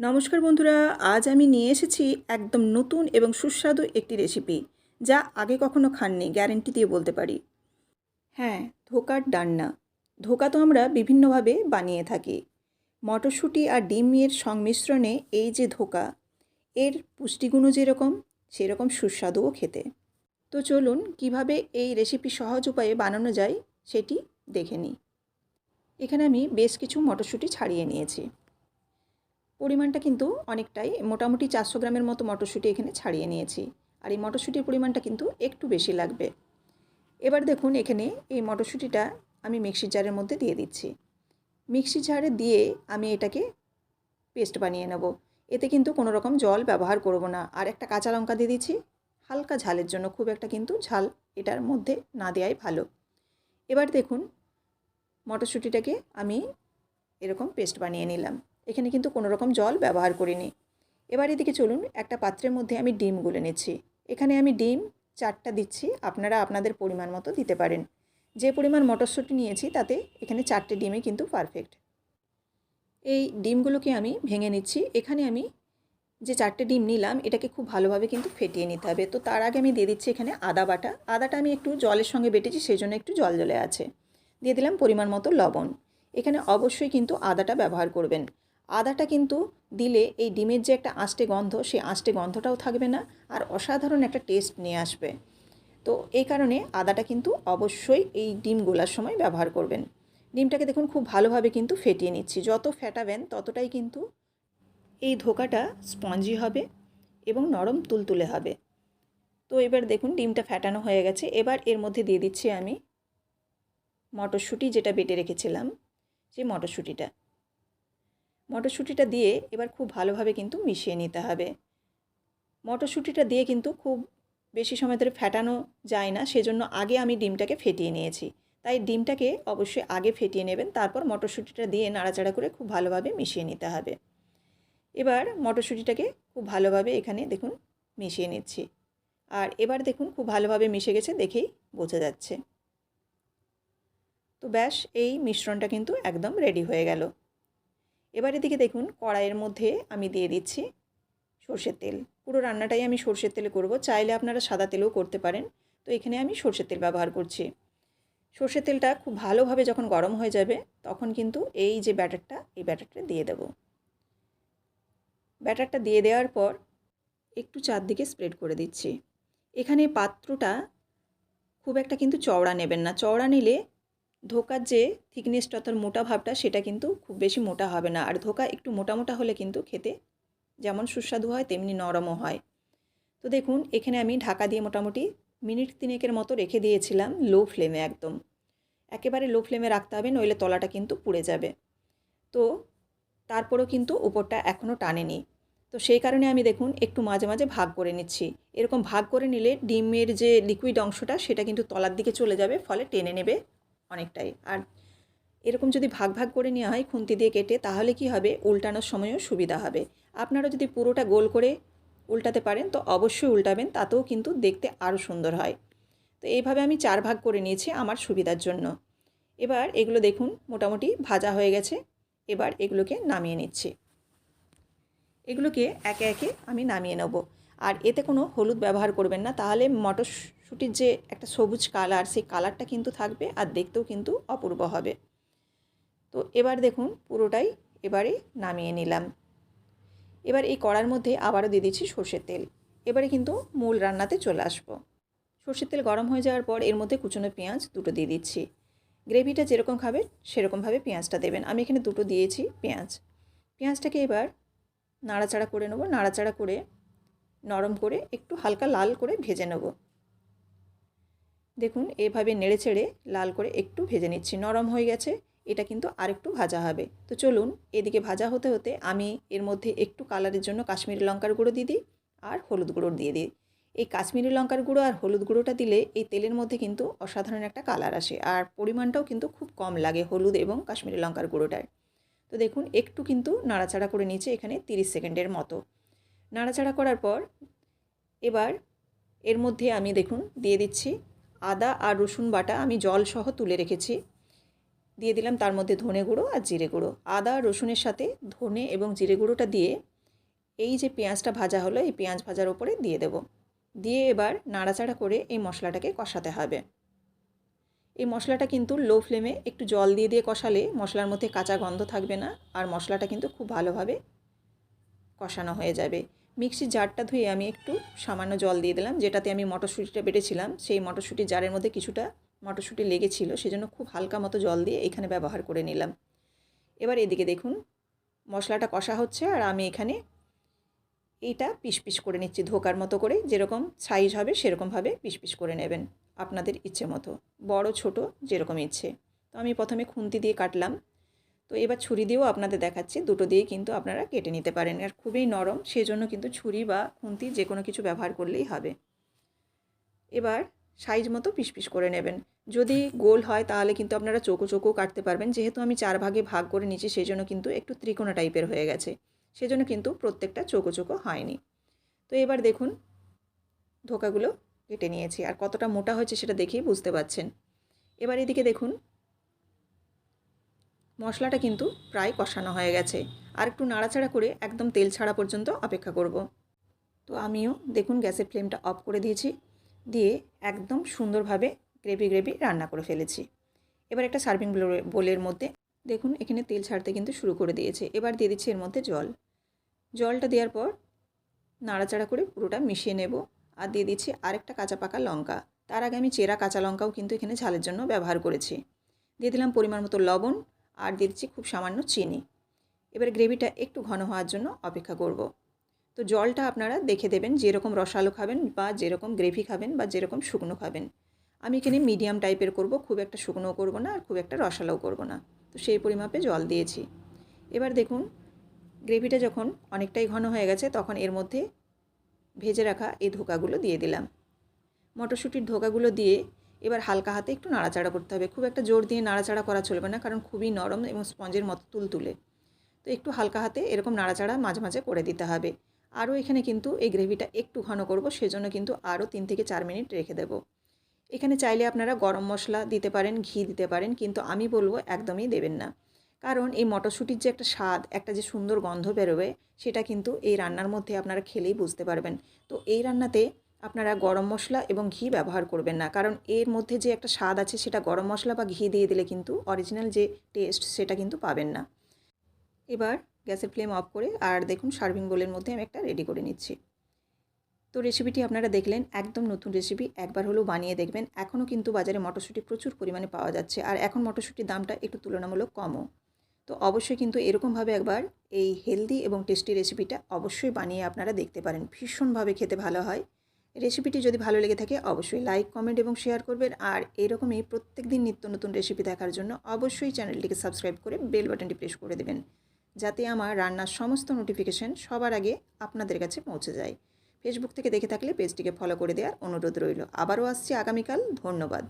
নমস্কার বন্ধুরা, আজ আমি নিয়ে এসেছি একদম নতুন এবং সুস্বাদু একটি রেসিপি যা আগে কখনো খাননি গ্যারেন্টি দিয়ে বলতে পারি। হ্যাঁ ধোকার ডান্না। ধোকা তো আমরা বিভিন্নভাবে বানিয়ে থাকি। মটরশুঁটি আর ডিমের সংমিশ্রণে এই যে ধোকা, এর পুষ্টিগুণও যেরকম, সেরকম সুস্বাদুও খেতে। তো চলুন, কীভাবে এই রেসিপি সহজ উপায়ে বানানো যায়, সেটি দেখে নিই। এখানে আমি বেশ কিছু মটরশুঁটি ছাড়িয়ে নিয়েছি। পরিমাণটা কিন্তু অনেকটাই। মোটামুটি চারশো গ্রামের মতো মটরশুঁটি এখানে ছাড়িয়ে নিয়েছি। আর এই মটরশুঁটির পরিমাণটা কিন্তু একটু বেশি লাগবে। এবার দেখুন এখানে এই মটরশুঁটিটা আমি মিক্সির জারের মধ্যে দিয়ে দিচ্ছি। মিক্সি জারে দিয়ে আমি এটাকে পেস্ট বানিয়ে নেব। এতে কিন্তু কোনো রকম জল ব্যবহার করব না। আর একটা কাঁচা লঙ্কা দিয়ে দিচ্ছি। হালকা ঝালের জন্য খুব একটা কিন্তু ঝাল এটার মধ্যে না দেওয়াই ভালো। এবার দেখুন মটরশুঁটিটাকে আমি এরকম পেস্ট বানিয়ে নিলাম। এখানে কিন্তু কোনো রকম জল ব্যবহার করিনি। এবার এদিকে চলুন, একটা পাত্রের মধ্যে আমি ডিম গুলে নিচ্ছি। এখানে আমি ডিম চারটা দিচ্ছি, আপনারা আপনাদের পরিমাণ মতো দিতে পারেন। যে পরিমাণ মটরশুঁটি নিয়েছি, তাতে এখানে চারটে ডিমে কিন্তু পারফেক্ট এই ডিমগুলোকে আমি ভেঙে নিচ্ছি। এখানে আমি যে চারটে ডিম নিলাম, এটাকে খুব ভালোভাবে কিন্তু ফেটিয়ে নিতে হবে। তো তার আগে আমি দিয়ে দিচ্ছি এখানে আদা বাটা। আদাটা আমি একটু জলের সঙ্গে বেটেছি সেই জন্য একটু জল জলে আছে। দিয়ে দিলাম পরিমাণ মতো লবণ। এখানে অবশ্যই কিন্তু আদাটা ব্যবহার করবেন। আদাটা কিন্তু দিলে এই ডিমের যে একটা আষ্টে গন্ধ, সেই আষ্টে গন্ধটাও থাকবে না আর অসাধারণ একটা টেস্ট নিয়ে আসবে। তো এই কারণে আদাটা কিন্তু অবশ্যই এই ডিম গোলার সময় ব্যবহার করবেন। ডিমটাকে দেখুন খুব ভালোভাবে কিন্তু ফেটিয়ে নিচ্ছি। যত ফেটাবেন ততটাই কিন্তু এই ধোকাটা স্পঞ্জি হবে এবং নরম তুলতুলে হবে। তো এবার দেখুন ডিমটা ফ্যাটানো হয়ে গেছে। এবার এর মধ্যে দিয়ে দিচ্ছি আমি মটরশুঁটি, যেটা বেটে রেখেছিলাম, সেই মটরশুঁটিটা। মটরশুঁটিটা দিয়ে এবার খুব ভালোভাবে কিন্তু মিশিয়ে নিতে হবে। মটরশুঁটিটা দিয়ে কিন্তু খুব বেশি সময় ধরে ফেটানো যায় না, সেজন্য আগে আমি ডিমটাকে ফেটিয়ে নিয়েছি। তাই ডিমটাকে অবশ্যই আগে ফেটিয়ে নেবেন, তারপর মটরশুঁটিটা দিয়ে নাড়াচাড়া করে খুব ভালোভাবে মিশিয়ে নিতে হবে। এবার মটরশুঁটিটাকে খুব ভালোভাবে এখানে দেখুন মিশিয়ে নিচ্ছি। আর এবার দেখুন খুব ভালোভাবে মিশে গেছে দেখেই বোঝা যাচ্ছে। তো ব্যাস, এই মিশ্রণটা কিন্তু একদম রেডি হয়ে গেল। এবার এদিকে দেখুন, কড়াইয়ের মধ্যে আমি দিয়ে দিচ্ছি সর্ষের তেল। পুরো রান্নাটাই আমি সর্ষের তেলে করব। চাইলে আপনারা সাদা তেলেও করতে পারেন। তো এখানে আমি সর্ষের তেল ব্যবহার করছি। সর্ষের তেলটা খুব ভালোভাবে যখন গরম হয়ে যাবে, তখন কিন্তু এই যে ব্যাটারটা, এই ব্যাটারটা দিয়ে দেব। ব্যাটারটা দিয়ে দেওয়ার পর একটু চারদিকে স্প্রেড করে দিচ্ছি। এখানে পাত্রটা খুব একটা কিন্তু চওড়া নেবেন না। চওড়া নিলে ধোকার যে থিকনেসটা অর্থাৎ মোটা ভাবটা, সেটা কিন্তু খুব বেশি মোটা হবে না। আর ধোকা একটু মোটা মোটা হলে কিন্তু খেতে যেমন সুস্বাদু হয়, তেমনি নরমও হয়। তো দেখুন, এখানে আমি ঢাকা দিয়ে মোটামুটি মিনিট তিনেকের মতো রেখে দিয়েছিলাম, লো ফ্লেমে একদম। একেবারে লো ফ্লেমে রাখতে হবে, নইলে তলাটা কিন্তু পুড়ে যাবে। তো তারপরেও কিন্তু উপরটা এখনও টানেনি। তো সেই কারণে আমি দেখুন, একটু মাঝে মাঝে ভাগ করে নিচ্ছি। এরকম ভাগ করে নিলে ডিমের যে লিকুইড অংশটা, সেটা কিন্তু তলার দিকে চলে যাবে, ফলে টেনে নেবে অনেকটাই। আর এরকম যদি ভাগ ভাগ করে নেওয়া হয় খুন্তি দিয়ে কেটে, তাহলে কি হবে? উল্টানোর সময়ও সুবিধা হবে। আপনারা যদি পুরোটা গোল করে উল্টাতে পারেন, তো অবশ্যই উল্টাবেন, তাতেও কিন্তু দেখতে আরও সুন্দর হয়। তো এইভাবে আমি চার ভাগ করে নিয়েছি আমার সুবিধার জন্য। এবার এগুলো দেখুন, মোটামুটি ভাজা হয়ে গেছে। এবার এগুলোকে নামিয়ে নিচ্ছি। এগুলোকে একে একে আমি নামিয়ে নেব। আর এতে কোনো হলুদ ব্যবহার করবেন না, তাহলে মটরশুঁটির যে একটা সবুজ কালার, সেই কালারটা কিন্তু থাকবে আর দেখতেও কিন্তু অপূর্ব হবে। তো এবার দেখুন, পুরোটাই এবারে নামিয়ে নিলাম। এবার এই কড়ার মধ্যে আবারও দিয়ে দিচ্ছি সর্ষের তেল। এবারে কিন্তু মূল রান্নাতে চলে আসব। সর্ষের তেল গরম হয়ে যাওয়ার পর এর মধ্যে কুচনো পেঁয়াজ দুটো দিয়ে দিচ্ছি। গ্রেভিটা যেরকম খাবে সেরকমভাবে পেঁয়াজটা দেবেন। আমি এখানে দুটো দিয়েছি পেঁয়াজ। পেঁয়াজটাকে এবার নাড়াচাড়া করে নেব। নাড়াচাড়া করে নরম করে একটু হালকা লাল করে ভেজে নেব। দেখুন, এভাবে নেড়ে ছেড়ে লাল করে একটু ভেজে নিচ্ছি। নরম হয়ে গেছে, এটা কিন্তু আরেকটু ভাজা হবে। তো চলুন, এদিকে ভাজা হতে হতে আমি এর মধ্যে একটু কালারের জন্য কাশ্মীরি লঙ্কার গুঁড়ো দিয়ে দিই আর হলুদ গুঁড়ো দিয়ে দিই। এই কাশ্মীরি লঙ্কার গুঁড়ো আর হলুদ গুঁড়োটা দিলে এই তেলের মধ্যে কিন্তু অসাধারণ একটা কালার আসে আর পরিমাণটাও কিন্তু খুব কম লাগে হলুদ এবং কাশ্মীরি লঙ্কার গুঁড়োটার। তো দেখুন, একটু কিন্তু নাড়াচাড়া করে নিয়েছে এখানে 30 সেকেন্ডের মতো। নাড়াচাড়া করার পর এবার এর মধ্যে আমি দেখুন, দিয়ে দিচ্ছি আদা আর রসুন বাটা আমি জল সহ তুলে রেখেছি। দিয়ে দিলাম তার মধ্যে ধনে গুঁড়ো আর জিরে গুঁড়ো। আদা রসুনের সাথে ধনে এবং জিরে গুঁড়োটা দিয়ে এই যে পেঁয়াজটা ভাজা হলো, এই পেঁয়াজ ভাজার ওপরে দিয়ে দেব। দিয়ে এবার নাড়াচাড়া করে এই মশলাটাকে কষাতে হবে। এই মশলাটা কিন্তু লো ফ্লেমে একটু জল দিয়ে দিয়ে কষালে মশলার মধ্যে কাঁচা গন্ধ থাকবে না, আর মশলাটা কিন্তু খুব ভালোভাবে কষানো হয়ে যাবে। মিক্সির জারটা ধুয়ে আমি একটু সামান্য জল দিয়ে দিলাম, যেটাতে আমি মটরশুঁটিটা বেটেছিলাম। সেই মটরশুঁটির জারের মধ্যে কিছুটা মটরশুঁটি লেগেছিল, সেজন্য খুব হালকা মতো জল দিয়ে এখানে ব্যবহার করে নিলাম। এবার এদিকে দেখুন, মশলাটা কষা হচ্ছে আর আমি এখানে এইটা পিস পিস করে নিচ্ছি ধোকার মতো করে। যেরকম সাইজ হবে, সেরকমভাবে পিস পিস করে নেবেন, আপনাদের ইচ্ছে মতো। বড়, ছোট, যেরকম ইচ্ছে। তো আমি প্রথমে খুন্তি দিয়ে কাটলাম। তো এবার ছুরি দিয়েও আপনাদের দেখাচ্ছি। দুটো দিয়ে কিন্তু আপনারা কেটে নিতে পারেন। আর খুবই নরম সেই জন্য কিন্তু ছুরি বা খুন্তি যে কোনো কিছু ব্যবহার করলেই হবে। এবার সাইজ মতো পিস পিস করে নেবেন। যদি গোল হয় তাহলে কিন্তু আপনারা চোখো চোখো কাটতে পারবেন। যেহেতু আমি চার ভাগে ভাগ করে নিচ্ছি সেই জন্য কিন্তু একটু ত্রিকোণা টাইপের হয়ে গেছে। সেজন্য কিন্তু প্রত্যেকটা চোখো চোখো হয়নি। তো এবার দেখুন, ধোকাগুলো কেটে নিয়েছি। আর কতটা মোটা হয়েছে সেটা দেখেই বুঝতে পাচ্ছেন। এবার এদিকে দেখুন মশলাটা কিন্তু প্রায় কষানো হয়ে গেছে। আর একটু নাড়াচাড়া করে একদম তেল ছাড়া পর্যন্ত অপেক্ষা করব। তো আমিও দেখুন গ্যাসের ফ্লেমটা অফ করে দিয়েছি। দিয়ে একদম সুন্দরভাবে গ্রেভি গ্রেভি রান্না করে ফেলেছি। এবার একটা সার্ভিং বোলের মধ্যে দেখুন এখানে তেল ছাড়তে কিন্তু শুরু করে দিয়েছে। এবার দিয়ে দিচ্ছি এর মধ্যে জল। জলটা দেওয়ার পর নাড়াচাড়া করে পুরোটা মিশিয়ে নেব। আর দিয়ে দিচ্ছি আরেকটা কাঁচা পাকা লঙ্কা। তার আগে আমি চেরা কাঁচা লঙ্কাও কিন্তু এখানে ঝালের জন্য ব্যবহার করেছি। দিয়ে দিলাম পরিমাণ মতো লবণ। আর দিয়ে দিচ্ছি খুব সামান্য চিনি। এবার গ্রেভিটা একটু ঘন হওয়ার জন্য অপেক্ষা করব। তো জলটা আপনারা দেখে দেবেন যেরকম রসালো খাবেন বা যেরকম গ্রেভি খাবেন বা যেরকম শুকনো খাবেন। আমি এখানে মিডিয়াম টাইপের করব, খুব একটা শুকনোও করব না আর খুব একটা রসালোও করব না। তো সেই পরিমাপে জল দিয়েছি। এবার দেখুন, গ্রেভিটা যখন অনেকটাই ঘন হয়ে গেছে তখন এর মধ্যে ভেজে রাখা এই ধোকাগুলো দিয়ে দিলাম। মটরশুঁটির ধোকাগুলো দিয়ে এবার হালকা হাতে একটু নাড়াচাড়া করতে হবে। খুব একটা জোর দিয়ে নাড়াচাড়া করা চলবে না, কারণ খুবই নরম এবং স্পঞ্জের মতো তুলতুলে তো একটু হালকা হাতে এরকম নাড়াচাড়া মাঝে মাঝে করে দিতে হবে। আরও এখানে কিন্তু এই গ্রেভিটা একটু ঘন করব, সেজন্য কিন্তু আরও তিন থেকে চার মিনিট রেখে দেব। এখানে চাইলে আপনারা গরম মশলা দিতে পারেন, ঘি দিতে পারেন, কিন্তু আমি বলব একদমই দেবেন না। কারণ এই মটরশুঁটির যে একটা স্বাদ, একটা যে সুন্দর গন্ধ বেরোবে, সেটা কিন্তু এই রান্নার মধ্যে আপনারা খেলেই বুঝতে পারবেন। তো এই রান্নাতে আপনারা গরম মশলা এবং ঘি ব্যবহার করবেন না। কারণ এর মধ্যে যে একটা স্বাদ আছে সেটা গরম মশলা বা ঘি দিয়ে দিলে কিন্তু অরিজিনাল যে টেস্ট সেটা কিন্তু পাবেন না। এবার গ্যাসের ফ্লেম অফ করে আর দেখুন সার্ভিং বোলের মধ্যে আমি একটা রেডি করে নিচ্ছি। তো রেসিপিটি আপনারা দেখলেন, একদম নতুন রেসিপি একবার হলেও বানিয়ে দেখবেন। এখনও কিন্তু বাজারে মটরশুঁটি প্রচুর পরিমাণে পাওয়া যাচ্ছে আর এখন মটরশুঁটির দামটা একটু তুলনামূলক কমও। তো অবশ্যই কিন্তু এরকমভাবে একবার এই হেলদি এবং টেস্টি রেসিপিটা অবশ্যই বানিয়ে আপনারা দেখতে পারেন। ভীষণভাবে খেতে ভালো হয়। রেসিপিটি যদি ভালো লেগে থাকে, অবশ্যই লাইক কমেন্ট এবং শেয়ার করবেন। আর এরকমই প্রত্যেক দিন নিত্য নতুন রেসিপি দেখার জন্য অবশ্যই চ্যানেলটিকে সাবস্ক্রাইব করে বেল বাটনটি প্রেস করে দেবেন, যাতে আমার রান্নার সমস্ত নোটিফিকেশন সবার আগে আপনাদের কাছে পৌঁছে যায়। ফেসবুক থেকে দেখে থাকলে পেজটিকে ফলো করে দেওয়ার অনুরোধ রইল। আবারও আসছি আগামীকাল। ধন্যবাদ।